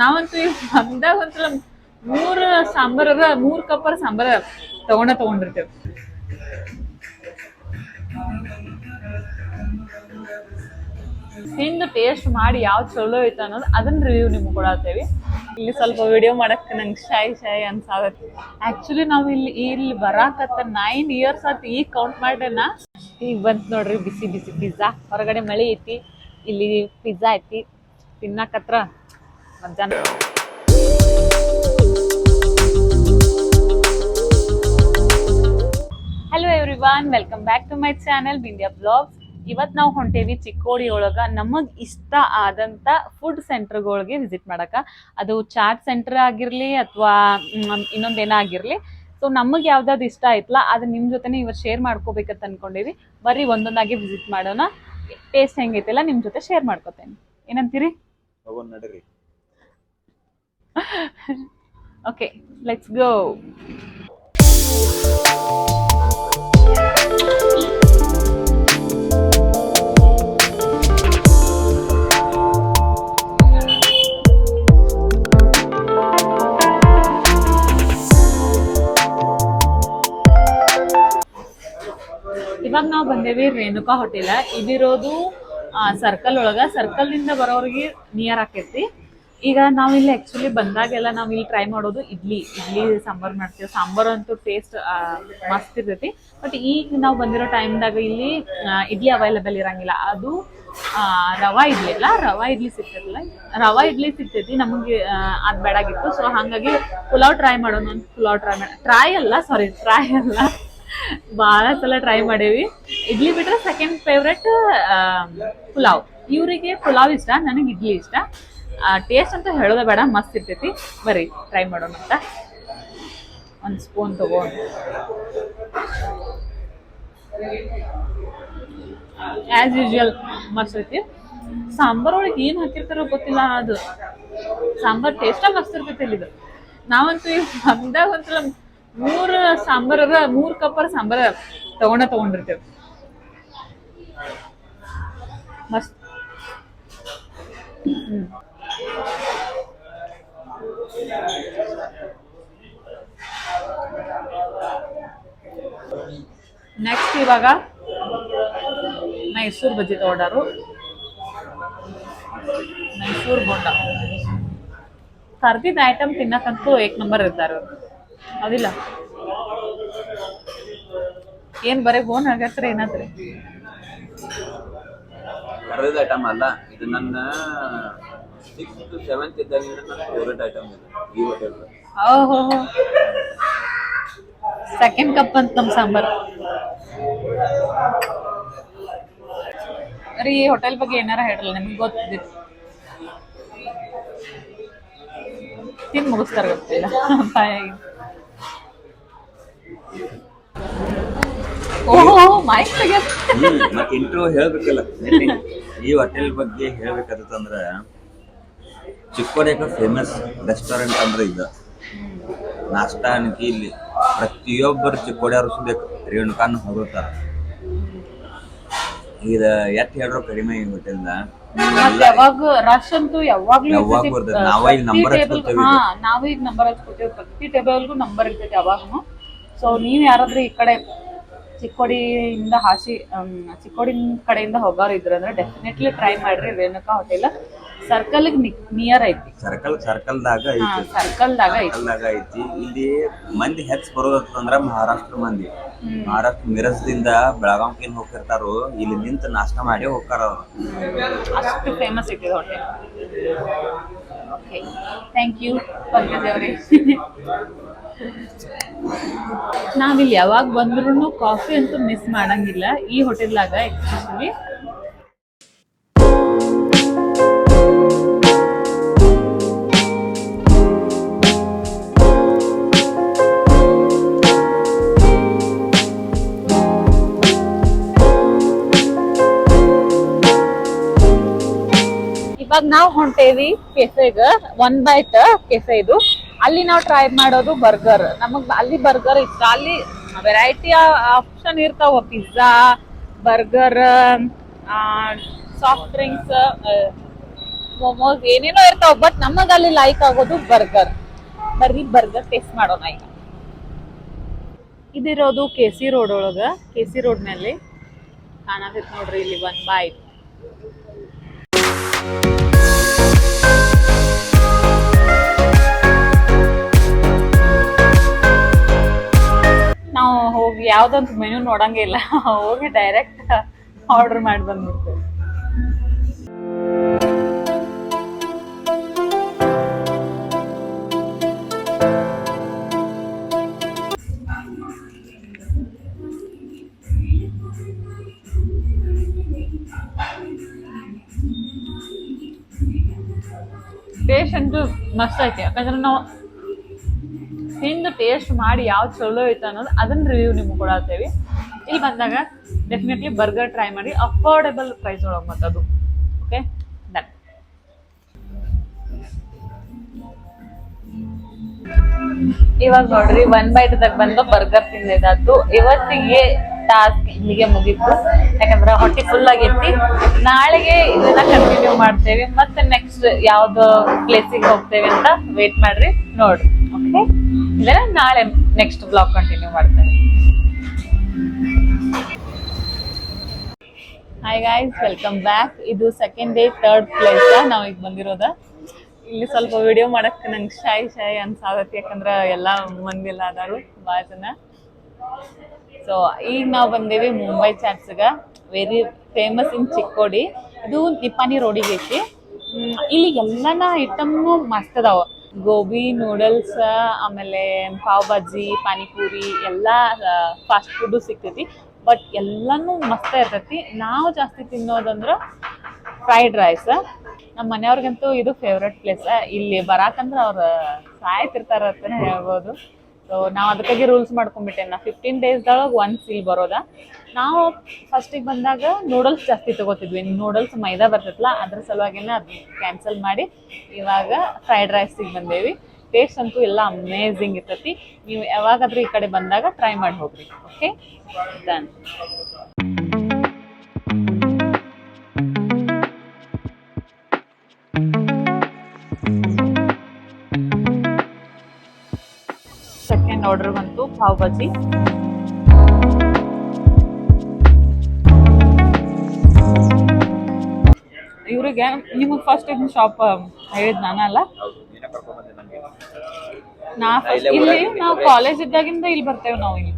ನಾವಂತೂ ಬಂದಾಗ ಒಂದ್ಸಲ ಮೂರ್ ಸಾಂಬಾರ ಮೂರ್ ಕಪ್ಪರ್ ಸಾಂಬಾರ ತಗೊಂಡ ತಗೊಂಡಿರ್ತೇವೆ. ತಿಂದು ಟೇಸ್ಟ್ ಮಾಡಿ ಯಾವ್ದು ಚಲೋ ಐತ ಅನ್ನೋದು ಅದನ್ನ ರಿವ್ಯೂ ನಿಮ್ಗೆ ಕೊಡತ್ತೇವಿ ಇಲ್ಲಿ ಸ್ವಲ್ಪ ವಿಡಿಯೋ ಮಾಡಕ್ ನಂಗೆ ಶಾಯ್ ಶಾಯ್ ಅನ್ಸಾಗತ್ತೆ. ಆಕ್ಚುಲಿ ನಾವು ಇಲ್ಲಿ ಇಲ್ಲಿ ಬರಾಕತ್ತ ನೈನ್ ಇಯರ್ಸ್ ಆತ ಈಗ ಕೌಂಟ್ ಮಾಡ್ರೇನ, ಈಗ ಬಂತು ನೋಡ್ರಿ ಬಿಸಿ ಬಿಸಿ ಪಿಜ್ಜಾ ಹೊರಗಡೆ ಮಳೆ ಐತಿ, ಇಲ್ಲಿ ಪಿಜ್ಜಾ ಐತಿ ತಿನ್ನಕತ್ರ ಮಧ್ಯಾಹ್ನ. Hello every welcome back to my channel Bindya blogs ಇವತ್ತು ನಾವು ಹೊಂಟೇವಿ ಚಿಕ್ಕೋಡಿ ಒಳಗ ನಮಗೆ ಇಷ್ಟ ಆದಂತ ಫುಡ್ ಸೆಂಟರ್ಗಳಿಗೆ ವಿಸಿಟ್ ಮಾಡಕ. ಅದು ಚಾಟ್ ಸೆಂಟರ್ ಆಗಿರಲಿ ಅಥವಾ ಇನ್ನೊಂದೇನೋ ಆಗಿರಲಿ. ಸೊ ನಮಗೆ ಯಾವ್ದಾದ್ರು ಇಷ್ಟ ಆಯ್ತಲ್ಲ ಅದು ನಿಮ್ಮ ಜೊತೆನೇ ಇವತ್ತು ಶೇರ್ ಮಾಡ್ಕೋಬೇಕಂತ ಅನ್ಕೊಂಡೇವಿ. ಬರೀ ಒಂದೊಂದಾಗಿ ವಿಸಿಟ್ ಮಾಡೋಣ. ಟೇಸ್ಟ್ ಹೆಂಗೈತಿಲ್ಲ ನಿಮ್ಮ ಜೊತೆ ಶೇರ್ ಮಾಡ್ಕೋತೇನೆ. ಏನಂತೀರಿ? ಓಕೆ ಲೆಟ್ಸ್ ಗೋ ಇವಾಗ ನಾವು ಬಂದೇವಿ ರೇಣುಕಾ ಹೋಟೆಲ್. ಇದಿರೋದು ಸರ್ಕಲ್ ಒಳಗ. ಸರ್ಕಲ್ನಿಂದ ಬರೋರಿಗೆ ನಿಯರ್ ಆಕೈತಿ. ಈಗ ನಾವು ಇಲ್ಲಿ ಆಕ್ಚುಲಿ ಬಂದಾಗೆಲ್ಲ ನಾವು ಇಲ್ಲಿ ಟ್ರೈ ಮಾಡೋದು ಇಡ್ಲಿ ಇಡ್ಲಿ ಸಾಂಬಾರ್ ಮಾಡ್ತೀವಿ. ಸಾಂಬಾರ್ ಅಂತೂ ಟೇಸ್ಟ್ ಮಸ್ತ್ ಇರ್ತೈತಿ. ಬಟ್ ಈಗ ನಾವು ಬಂದಿರೋ ಟೈಮ್ದಾಗ ಇಲ್ಲಿ ಇಡ್ಲಿ ಅವೈಲೇಬಲ್ ಇರಂಗಿಲ್ಲ. ಅದು ರವಾ ಇಡ್ಲಿ ಅಲ್ಲ, ರವಾ ಇಡ್ಲಿ ಸಿಗ್ತೈತಿಲ್ಲ. ರವಾ ಇಡ್ಲಿ ಸಿಗ್ತೈತಿ, ನಮಗೆ ಅದು ಬೇಡಾಗಿತ್ತು ಸೊ ಹಾಗಾಗಿ ಪುಲಾವ್ ಟ್ರೈ ಮಾಡೋಣ ಅಂತ ಪುಲಾವ್ ಟ್ರೈ ಮಾಡ ಟ್ರೈ ಅಲ್ಲ ಸಾರಿ ಟ್ರೈ ಅಲ್ಲ. ಭಾಳ ಸಲ ಟ್ರೈ ಮಾಡೇವಿ. ಇಡ್ಲಿ ಬಿಟ್ರೆ ಸೆಕೆಂಡ್ ಫೇವ್ರೆಟ್ ಪುಲಾವ್. ಇವರಿಗೆ ಪುಲಾವ್ ಇಷ್ಟ, ನನಗೆ ಇಡ್ಲಿ ಇಷ್ಟ. ಟೇಸ್ಟ್ ಅಂತ ಹೇಳೋದೇ ಬೇಡ ಮಸ್ತ್ ಇರ್ತೈತಿ. ಬರ್ರಿ ಟ್ರೈ ಮಾಡೋಣ ಅಂತ. ಒಂದು ಸ್ಪೂನ್ ತಗೊಂಡು ಆ್ಯಸ್ ಯೂಶುವಲ್ ಐತಿ ಸಾಂಬಾರ್ ಒಳಗೆ ಏನು ಹಾಕಿರ್ತಾರೋ ಗೊತ್ತಿಲ್ಲ ಅದು. ಸಾಂಬಾರ್ ಟೇಸ್ಟ ಮಸ್ತ್ ಇರ್ತೈತಿ ಇಲ್ಲಿದು ನಾವಂತೂ ಈಗ ಒಂದ್ಸಲ ಮೂರು ಸಾಂಬಾರ ಮೂರು ಕಪ್ಪರ್ ಸಾಂಬಾರ ತಗೊಂಡ ತಗೊಂಡಿರ್ತೇವೆ. ಮಸ್ತ್ ಹ್ಮ್. ನೆಕ್ಸ್ಟ್ ಇವಾಗ ಮೈಸೂರು ಬಜ್ಜಿ ತಗೊಂಡಾರು ಮೈಸೂರು ಬೋಂಡ. ಕರ್ದಿದ್ದ ಐಟಮ್ ತಿನ್ನಕ್ಕಂತೂ ಏಕ್ ನಂಬರ್ ಇರ್ತಾರೆ ಅದಿಲ್ಲ ಏನು ಬರೀ ಬೋನ್ ಆಗತ್ರಿ ಏನಾದ್ರಿ? ಕರ್ದಿದ್ದ ಐಟಮ್ ಅಲ್ಲ ಇದು ನನ್ನ ಸಿಕ್ಸ್ ಟು ಸೆವೆಂತ್ ಇದ್ದಾಗಿಂದ ನನ್ನ ಫೇವ್ರೆಟ್ ಐಟಮ್ ಇದು. ಈ ಹೋಟೆಲ್ ಓಹೋ. ಸೆಕೆಂಡ್ ಕಪ್ ಅಂತ ನಮ್ಮ ಸಾಂಬಾರ್. ಈ ಹೋಟೆಲ್ ಬಗ್ಗೆ ಏನಾರ ಹೇಳಲ್ಲ ನಿಮ್ಗೆ ಗೊತ್ತಿದ್ದು ತಿನ್ ಮುಗಿಸ್ತಾರ ಗೊತ್ತಿಲ್ಲ ಇಂಟ್ರೋ ಹೇಳ್ಬೇಕಲ್ಲ. ಈ ಹೋಟೆಲ್ ಬಗ್ಗೆ ಹೇಳ್ಬೇಕಾದಂದ್ರ ಚಿಕ್ಕೋಡಿಯಾಗ ಫೇಮಸ್ ರೆಸ್ಟೋರೆಂಟ್ ಅಂದ್ರೆ ಇದು. ನಾಷ್ಟ ಅನ್ಕಿ ಇಲ್ಲಿ ಪ್ರತಿಯೊಬ್ಬರು ಚಿಕ್ಕೋಡಿಯವರು ಸುಬೇಕು ರೇಣುಕಾನ್ ಹೋಗುತ್ತಾರ ಇದು ಎಟ್ ಹೇಳ್ರು ಕಡಿಮೆ ಆಗಿಬಿಟ್ಟಿಂದ ಹೋಟೆಲ್ದ ಮತ್ತೆ ಯಾವಾಗ ರಶ್ ಅಂತೂ ಯಾವಾಗ್ಲೂ ಯಾವಾಗ್ ಇರ್ತೈತಿ. ಬರ್ತೈತಿ. ನಾವ ಈಗ ಪ್ರತಿ number table- ಹಚ್ಕೊತೇವಿ ಹಾ ನಾವೇ ಈಗ ನಂಬರ್ ಹಚ್ಕೋತೇವೆ ಪ್ರತಿ ಟೇಬಲ್ಗೂ ನಂಬರ್ ಇರ್ತೈತಿ ಸೊ ನೀವ್ ಯಾರಾದ್ರೂ ಈ ಕಡೆ ಚಿಕ್ಕೋಡಿಯಿಂದ ಹಾಸಿ ಅಮ್, ಚಿಕ್ಕೋಡಿ ಕಡೆಯಿಂದ ಹೋಗೋರು ಇದ್ರ ಅಂದ್ರೆ ಡೆಫಿನೆಟ್ಲಿ ಟ್ರೈ ಮಾಡ್ರಿ ರೇಣುಕಾ ಹೋಟೆಲ್ ಸರ್ಕಲ್ ನಿಯರ್ ಐತಿ. ಸರ್ಕಲ್ ಸರ್ಕಲ್ ದಾಗ ಐತಿ. ಸರ್ಕಲ್ದಾಗ ಐತಿ. ಸರ್ಕಲ್ದಾಗ ಐತಿ. ಇಲ್ಲಿ ಮಂದಿ ಹೆಚ್ಚ ಬರೋದಂದ್ರ ಮಹಾರಾಷ್ಟ್ರ ಮಂದಿ. ಮಹಾರಾಷ್ಟ್ರ ಮಿರಜ್ದಿಂದ ಬೆಳಗಾವ್ಕ ಏನ್ ಹೋಗ್ತಿರ್ತಾರೋ ಇಲ್ಲಿ ನಿಂತು ನಾಷ್ಟ ಮಾಡಿ ಹೋಗ್ತಾರ ಅವ್ರು. ಅಷ್ಟು ಫೇಮಸ್ ಐತಿ hotel okay thank you Pankaj ಅವರೇ. ನಾವಿಲ್ಲಿ ಯಾವಾಗ ಬಂದ್ರೂ ಕಾಫಿ ಅಂತೂ ಮಿಸ್ ಮಾಡಂಗಿಲ್ಲ. ಈ ಹೋಟೆಲ್ದಾಗ ಎಕ್ಸ್ಪೆಷಲಿ ಇವಾಗ ನಾವು ಹೊಂಟೇವಿ ಕೆಫೆಗ ಒನ್ ಬೈಟ್ ಕೆಫೆ ಇದು. ಅಲ್ಲಿ ನಾವು ಟ್ರೈ ಮಾಡೋದು ಬರ್ಗರ್ ನಮಗ್ ಅಲ್ಲಿ ಬರ್ಗರ್ ಇಷ್ಟ. ಅಲ್ಲಿ ವೆರೈಟಿ ಆಪ್ಷನ್ ಇರ್ತಾವ pizza burger soft drinks momos ಏನೇನೋ ಇರ್ತಾವ ಬಟ್ ನಮಗ ಅಲ್ಲಿ ಲೈಕ್ ಆಗೋದು ಬರ್ಗರ್ ಬರ್ರಿ ಬರ್ಗರ್ ಟೇಸ್ಟ್ ಮಾಡೋಣ ಈಗ. ಇದಿರೋದು ಕೆ ಸಿ ರೋಡ್ ಒಳಗ. ಕೆ ಸಿ ರೋಡ್ನಲ್ಲಿ ಕಾಣತೈತಿ ನೋಡ್ರಿ ಇಲ್ಲಿ ಒಂದ್ ಬಾಯ್ ಯಾವ್ದಂತ ಮೆನು ನೋಡಂಗೇ ಇಲ್ಲ. ಹೋಗಿ ಡೈರೆಕ್ಟ್ ಆರ್ಡರ್ ಮಾಡಿ ಬಂದ್ಬಿಡ್ತೇವೆ ಟೇಸ್ಟ್ ಮಸ್ತ್ ಐತಿ. ಯಾಕಂದ್ರೆ ನಾವು ತಿಂದು ಟೇಸ್ಟ್ ಮಾಡಿ ಯಾವ್ದು ಚಲೋ ಐತೆ ಅನ್ನೋದು ಅದನ್ನ ರಿವ್ಯೂ ನಿಮ್ಗೆ ಕೊಡತ್ತೇವೆ. ಇಲ್ಲಿ ಬಂದಾಗ ಡೆಫಿನೆಟ್ಲಿ ಬರ್ಗರ್ ಟ್ರೈ ಮಾಡಿ ಅಫೋರ್ಡೆಬಲ್ ಪ್ರೈಸ್ ಒಳಗೆ ಮತ್ತದು ಓಕೆ ಡನ್ ಇವಾಗ ನೋಡ್ರಿ ಒನ್ ಬೈಟ್ದಾಗ ಬಂದು ಬರ್ಗರ್ ತಿಂದಿದ್ದಾತು ಇವತ್ತಿಗೆ ಟಾಸ್ಕ್ ಇಲ್ಲಿಗೆ ಮುಗೀತು. ಯಾಕಂದ್ರೆ ಹೊಟ್ಟೆ ಫುಲ್ ಆಗೈತಿ. ನಾಳೆಗೆ ಇದನ್ನ ಕಂಟಿನ್ಯೂ ಮಾಡ್ತೇವೆ. ಮತ್ತೆ ನೆಕ್ಸ್ಟ್ ಯಾವ್ದು ಪ್ಲೇಸಿಗೆ ಹೋಗ್ತೇವೆ ಅಂತ ವೇಟ್ ಮಾಡ್ರಿ, ನೋಡ್ರಿ. ಓಕೆ ಇದನ್ನ ನಾಳೆ ನೆಕ್ಸ್ಟ್ ಬ್ಲಾಗ್ ಕಂಟಿನ್ಯೂ ಮಾಡ್ತೇನೆ. ಹಾಯ್ ಗಾಯ್ಸ್ ವೆಲ್ಕಮ್ ಬ್ಯಾಕ್ ಇದು ಸೆಕೆಂಡ್ ಡೇ ಥರ್ಡ್ ಪ್ಲೇಸ್ ನಾವು ಈಗ ಬಂದಿರೋದ. ಇಲ್ಲಿ ಸ್ವಲ್ಪ ವಿಡಿಯೋ ಮಾಡಕ್ಕೆ ನಂಗೆ ಶೈ ಶೈ ಅನ್ಸಾಗತ್ತೆ, ಯಾಕಂದ್ರೆ ಎಲ್ಲ ಮಂದಿ ಎಲ್ಲ ಅದಾರು ಭಾಳ ಜನ. ಸೊ ಈಗ ನಾವು ಬಂದೇವಿ ಮುಂಬೈ ಚಾಟ್ಸ್ಗ ವೆರಿ ಫೇಮಸ್ ಇನ್ ಚಿಕ್ಕೋಡಿ. ಇದು ನಿಪ್ಪಾನಿ ರೋಡಿಗೆ ಐತಿ. ಇಲ್ಲಿ ಎಲ್ಲನ ಐಟಮ್ ಮಸ್ತ್ ಅದಾವ. ಗೋಬಿ ನೂಡಲ್ಸ್ ಆಮೇಲೆ ಪಾವ್ ಬಾಜಿ ಪಾನಿಪುರಿ, ಎಲ್ಲ ಫಾಸ್ಟ್ ಫುಡ್ ಸಿಗ್ತೈತಿ. ಬಟ್ ಎಲ್ಲಾನು ಮಸ್ತ್ ಇರ್ತೈತಿ. ನಾವು ಜಾಸ್ತಿ ತಿನ್ನೋದಂದ್ರ ಫ್ರೈಡ್ ರೈಸ್ ನಮ್ಮ ಮನೆಯವ್ರಿಗಂತೂ ಇದು ಫೇವ್ರೆಟ್ ಪ್ಲೇಸ್ ಇಲ್ಲಿ ಬರಾಕಂದ್ರ ಅವ್ರ ಸಾಯ್ತಿರ್ತಾರ ಅಂತಾನೆ ಹೇಳ್ಬೋದು. ಸೊ ನಾವು ಅದಕ್ಕಾಗಿ ರೂಲ್ಸ್ ಮಾಡ್ಕೊಂಡ್ಬಿಟ್ಟೆ ನಾ ಫಿಫ್ಟೀನ್ ಡೇಸ್ದೊಳಗೆ ಒನ್ಸ್ ಇಲ್ಲಿ ಬರೋದ. ನಾವು ಫಸ್ಟಿಗೆ ಬಂದಾಗ ನೂಡಲ್ಸ್ ಜಾಸ್ತಿ ತಗೋತಿದ್ವಿ. ನೂಡಲ್ಸ್ ಮೈದಾ ಬರ್ತೈತಲ್ಲ ಅದ್ರ ಸಲುವಾಗಿನ ಅದನ್ನ ಕ್ಯಾನ್ಸಲ್ ಮಾಡಿ ಇವಾಗ ಫ್ರೈಡ್ ರೈಸಿಗೆ ಬಂದೇವಿ. ಟೇಸ್ಟ್ ಅಂತೂ ಎಲ್ಲ ಅಮೇಝಿಂಗ್ ಇರ್ತೈತಿ. ನೀವು ಯಾವಾಗಾದ್ರೂ ಈ ಕಡೆ ಬಂದಾಗ ಟ್ರೈ ಮಾಡಿ ಹೋಗ್ರಿ. ಓಕೆ ಡನ್ ಆರ್ಡರ್ ಬಂತು ಪಾವ್ ಬಾಜಿ ಇವ್ರಿಗೆ ನಿಮಗೆ ಫಸ್ಟ್ ಟೈಮ್ ಶಾಪ್ ಹೇಳಿದ್ ನಾನಲ್ಲ ನಾ ಇಲ್ಲಿ ನಾವು ಕಾಲೇಜ್ ಇದ್ದಾಗಿಂದ ಇಲ್ಲಿ ಬರ್ತೇವೆ ನಾವು ಇಲ್ಲಿ.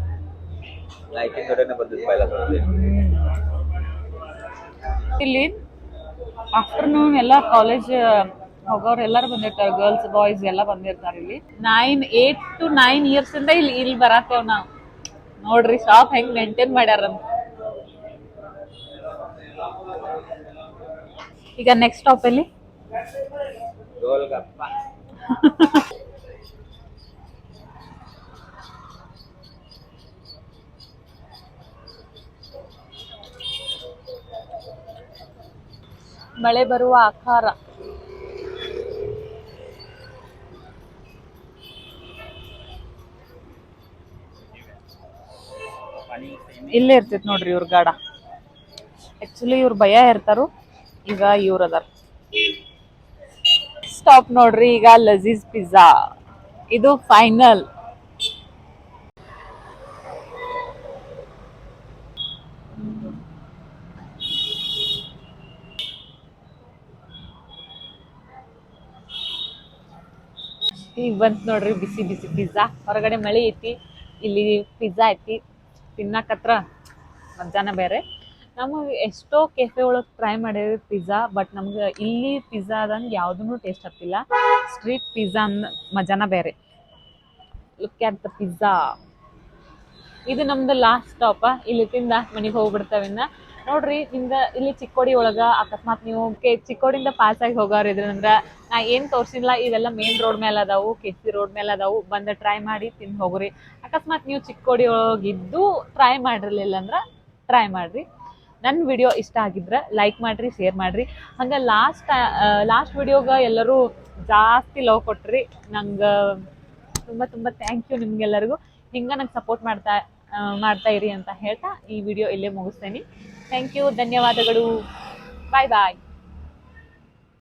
ಇಲ್ಲಿ ಆಫ್ಟರ್ನೂನ್ ಎಲ್ಲ ಕಾಲೇಜ್ ಹೋಗೋರು ಎಲ್ಲರೂ ಬಂದಿರ್ತಾರೆ ಗರ್ಲ್ಸ್ ಬಾಯ್ಸ್ ಎಲ್ಲ ಬಂದಿರ್ತಾರೆ ಇಲ್ಲಿ. Nine eight to nine years ಇಂದ ಇಲ್ಲಿ ಇಲ್ಲಿ ಬರತ್ತೇವ್ ನಾವು ನೋಡ್ರಿ ಶಾಪ್ ಹೆಂಗ್ ಮೇಂಟೈನ್ ಮಾಡ್ಯಾರಂತ ಈಗ ನೆಕ್ಸ್ಟ್ ಸ್ಟಾಪ್ ಅಲ್ಲಿ ಮಳೆ ಬರುವ ಆಕಾರ. ಇಲ್ಲೇ ಇರ್ತೈತಿ ನೋಡ್ರಿ ಇವ್ರ ಗಾಡ. ಆಕ್ಚುಲಿ ಇವ್ರ ಭಯ ಇರ್ತಾರು, ಈಗ ಇವ್ರ ಅದಾರ. ಸ್ಟಾಪ್ ನೋಡ್ರಿ ಈಗ ಲಜೀಜ್ ಪಿಜ್ಜಾ ಇದು ಫೈನಲ್ ಈಗ ಬಂತು ನೋಡ್ರಿ ಬಿಸಿ ಬಿಸಿ ಪಿಜ್ಜಾ ಹೊರಗಡೆ ಮಳೆ ಐತಿ, ಇಲ್ಲಿ ಪಿಜ್ಜಾ ಐತಿ. ತಿನ್ನಕತ್ರ ಮಧ್ಯಾಹ್ನ ಬೇರೆ. ನಮಗೆ ಎಷ್ಟೋ ಕೆಫೆ ಒಳಗೆ ಟ್ರೈ ಮಾಡಿದ್ವಿ ಪಿಜ್ಜಾ ಬಟ್ ನಮ್ಗೆ ಇಲ್ಲಿ ಪಿಜ್ಜಾ ಆದಂಗೆ ಯಾವುದೂ ಟೇಸ್ಟ್ ಆಗ್ತಿಲ್ಲ. ಸ್ಟ್ರೀಟ್ ಪಿಜ್ಜಾ ಅನ್ನ ಮಜಾನ ಬೇರೆ. ಲುಕ್ ಆಟ್ ದ ಪಿಜ್ಜಾ ಇದು ನಮ್ದು ಲಾಸ್ಟ್ ಸ್ಟಾಪ ಇಲ್ಲಿ ತಿಂದ ಮನೆಗೆ ಹೋಗ್ಬಿಡ್ತಾವಿನ್ನ ನೋಡ್ರಿ, ನಿಮ್ದ ಇಲ್ಲಿ ಚಿಕ್ಕೋಡಿ ಒಳಗ ಅಕಸ್ಮಾತ್ ನೀವು ಚಿಕ್ಕೋಡಿಂದ ಪಾಸ್ ಆಗಿ ಹೋಗೋರು ಇದ್ರಂದ್ರ ನಾ ಏನ್ ತೋರ್ಸಿಲ್ಲ, ಇವೆಲ್ಲ ಮೇನ್ ರೋಡ್ ಮೇಲೆ ಅದಾವು ಕೆ ಸಿ ರೋಡ್ ಮೇಲೆ ಅದಾವು, ಬಂದ ಟ್ರೈ ಮಾಡಿ ತಿಂದು ಹೋಗ್ರಿ. ಅಕಸ್ಮಾತ್ ನೀವು ಚಿಕ್ಕೋಡಿ ಒಳಗಿದ್ದು ಟ್ರೈ ಮಾಡಿರ್ಲಿಲ್ಲ ಅಂದ್ರ ಟ್ರೈ ಮಾಡ್ರಿ. ನನ್ನ ವಿಡಿಯೋ ಇಷ್ಟ ಆಗಿದ್ರೆ ಲೈಕ್ ಮಾಡ್ರಿ ಶೇರ್ ಮಾಡ್ರಿ. ಹಂಗೆ ಲಾಸ್ಟ್ ಲಾಸ್ಟ್ ವಿಡಿಯೋಗ ಎಲ್ಲರೂ ಜಾಸ್ತಿ ಲವ್ ಕೊಟ್ರಿ. ನಂಗೆ ತುಂಬ ತುಂಬ ಥ್ಯಾಂಕ್ ಯು ನಿಮ್ಗೆಲ್ಲರಿಗೂ. ಹಿಂಗೆ ನಂಗೆ ಸಪೋರ್ಟ್ ಮಾಡ್ತಾ ಮಾಡ್ತಾ ಇರಿ ಅಂತ ಹೇಳ್ತಾ ಈ ವಿಡಿಯೋ ಇಲ್ಲೇ ಮುಗಿಸ್ತೇನೆ. ಥ್ಯಾಂಕ್ ಯು ಧನ್ಯವಾದಗಳು. ಬಾಯ್ ಬಾಯ್